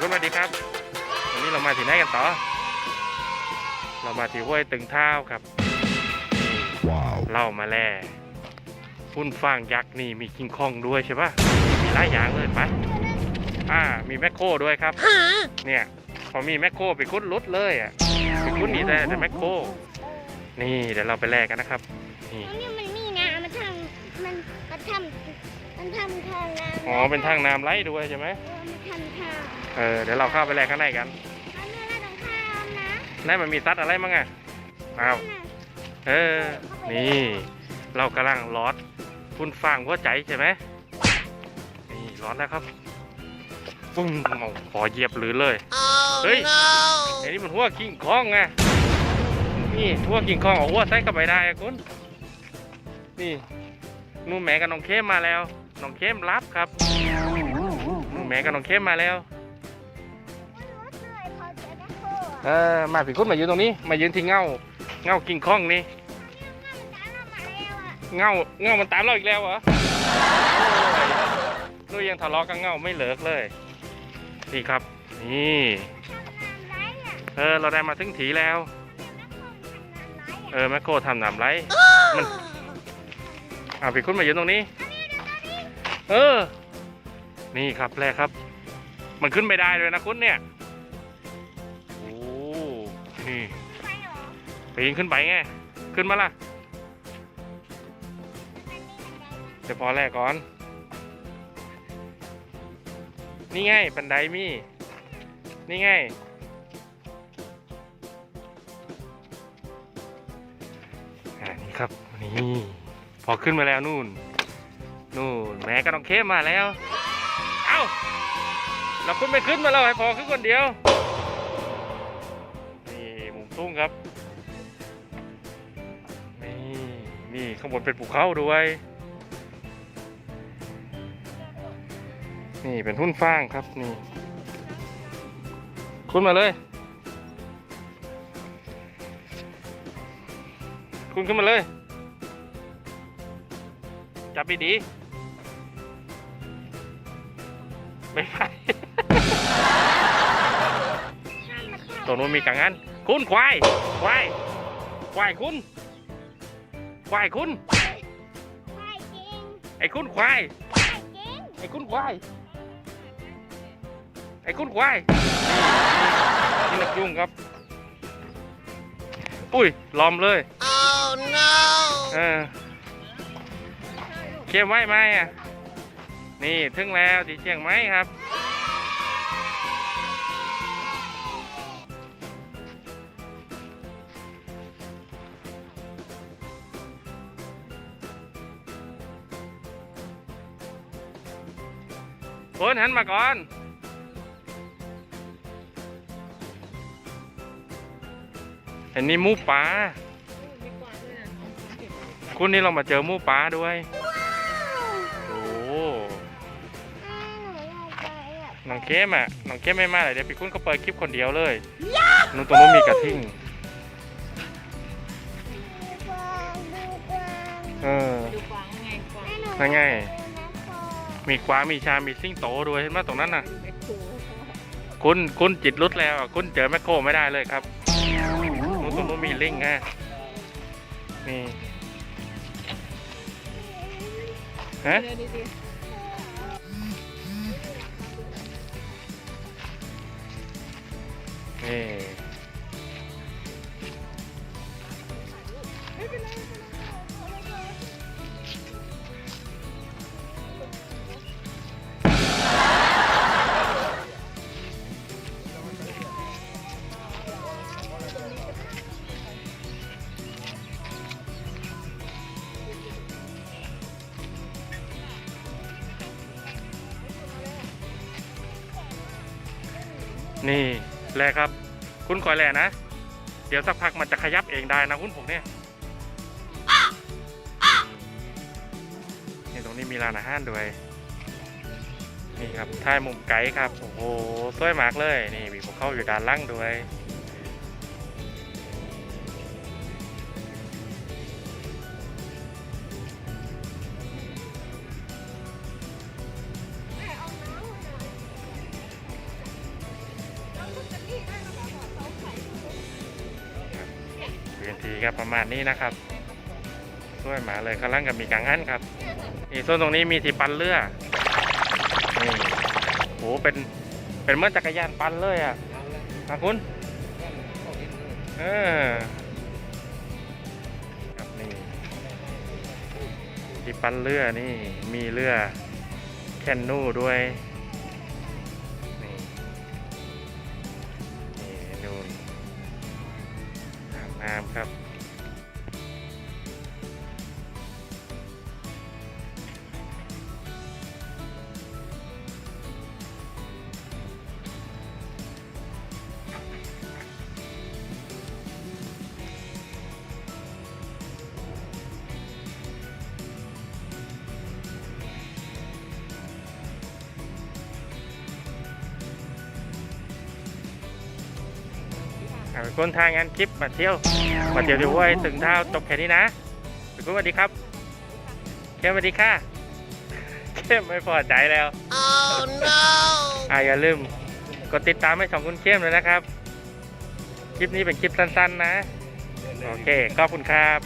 คุณสวัสดีครับ วันนี้เรามาที่ไหนกันต่อ เรามาที่ห้วยตึงเท้าครับ Wow. เล่ามาแล่พุ่นฟางยักษ์นี่มีคิงคองด้วยใช่ปะมีหลายอย่างเลยไปอ่า มีแมคโครด้วยครับ เนี่ย พอมีแมคโครไปคุดรุดเลยอะไปคุดหนีแต่แต่แมคโครนี่เดี๋ยวเราไปแลกกันนะครับ นี่ตรงนี้มันนี่นะมันทำมันมันทำ มันทำทางน้ำอ๋อเป็นทางน้ำไหลด้วยใช่ไหมเออมันทำทางเออเดี๋ยวเราเข้าไปแลกข้างในกันเอาเนื้อแล้วต้องข้ามนะนั่นมันมีตัดอะไรมั้งอะอ้าวน่ะเออนี่ เรากำลังลอดพุ่นฟางหัวใจใช่ไหมนี่ลอดแล้วครับปุ้งเอาขอเหยียบหรือเลยเฮ้ยไอ้นี่มันหัวกิ่งคองไงนี่หัวกิ่งคองเอาหัวใส่เข้าไปได้อะคุณนี่นู่นแม่กับน้องเข้มมาแล้ว น้องเข้มรับครับนู่นแม่กับน้องเข้มมาแล้วเออมาผีคุณมายืนตรงนี้ มายืนที่เงาเงากิ่งคองนี่เงาเงามันตามเราอีกแล้วเหรอโอ้ยนู่นยังทะเลาะกับเงาไม่เลิกเลยนี่ครับ นี่เออเราได้มาถึงถีแล้ว เออแมคโครทำหนามไรมันอ่าพี่คุณมายืนตรงนี้ เออ นี่ครับแรกครับ มันขึ้นไม่ได้เลยนะคุณเนี่ย โอ้นี่ปีนขึ้นไปไง ขึ้นมาล่ะเดี๋ยวพอแรกก่อน นี่ไงบันไดมี นี่ไงอ่านี่ครับ นี่ พอขึ้นมาแล้วนู่น นู่นแม่ก็ต้องเข้มมาแล้ว เอ้า เราขึ้นไม่ขึ้นมาแล้วให้พอขึ้นคนเดียว นี่มุมทุ่งครับ นี่ นี่ข้างบนเป็นภูเขาด้วย นี่เป็นหุ้นฟางครับนี่คุณมาเลย คุณขึ้นมาเลย จับดีๆไม่ไปตรงนู้นมีกังงันคุณควายควายควายคุณควายคุณไอ้คุณควายไอ้คุณควายไอ้คุณควายนี่นี่นกยุงครับปุ้ยล้อมเลย Oh no เออ เชียงไม้ไหมอะ นี่ถึงแล้วที่เชียงไม้ครับคนหันมาก่อนเห็นนี่หมูป่าคุณนี่เรามาเจอหมูป่าด้วย น้องเข้มอะน้องเข้มไม่มาเลยเดี๋ยวพี่คุณก็เปิดคลิปคนเดียวเลยนู่นตรงนู้นมีกระทิ่งเออดูกวางไงกวางนั่นไงมีกวางมีชามีซิ่งโตด้วยเห็นไหมตรงนั้นน่ะ แมคโครคุณคุณจิตรุดแล้วอะคุณเจอแมคโครไม่ได้เลยครับนู่นตรงนู้นมีลิงไงนี่ฮะ เดี๋ยวดิดิ นี่นี่ แลครับ คุณคอยแลนะ เดี๋ยวสักพักมันจะขยับเองได้นะคุณผมเนี่ยนี่ตรงนี้มีร้านอาหารด้วย นี่ครับท้ายมุมไกลครับ โอ้โหสวยมากเลย นี่มีพวกเข้าอยู่ด้านล่างด้วยีครับประมาณนี้นะครับช่วยหมาเลยข้างล่างกับมีกังหันครับนี่ส่วนตรงนี้มีที่ปั่นเรือนี่โหเป็นเป็นเมื่อจักรยานปั่นเลยอะอะคุณเออครับนี่ที่ปั่นเรือนี่มีเรือแคนนู่ด้วย ครับ คนทางงานคลิปมาเที่ยวมาเที่ยวที่ห้วยถึงเท้าจบแค่นี้นะเป็นคนสวัสดีครับเข้มสวัสดีค่ะเข้มไม่พอใจแล้ว oh no อ่าอย่าลืมกดติดตามให้สองคุณเข้มเลยนะครับ คลิปนี้เป็นคลิปสั้นๆนะ โอเคขอบคุณครับ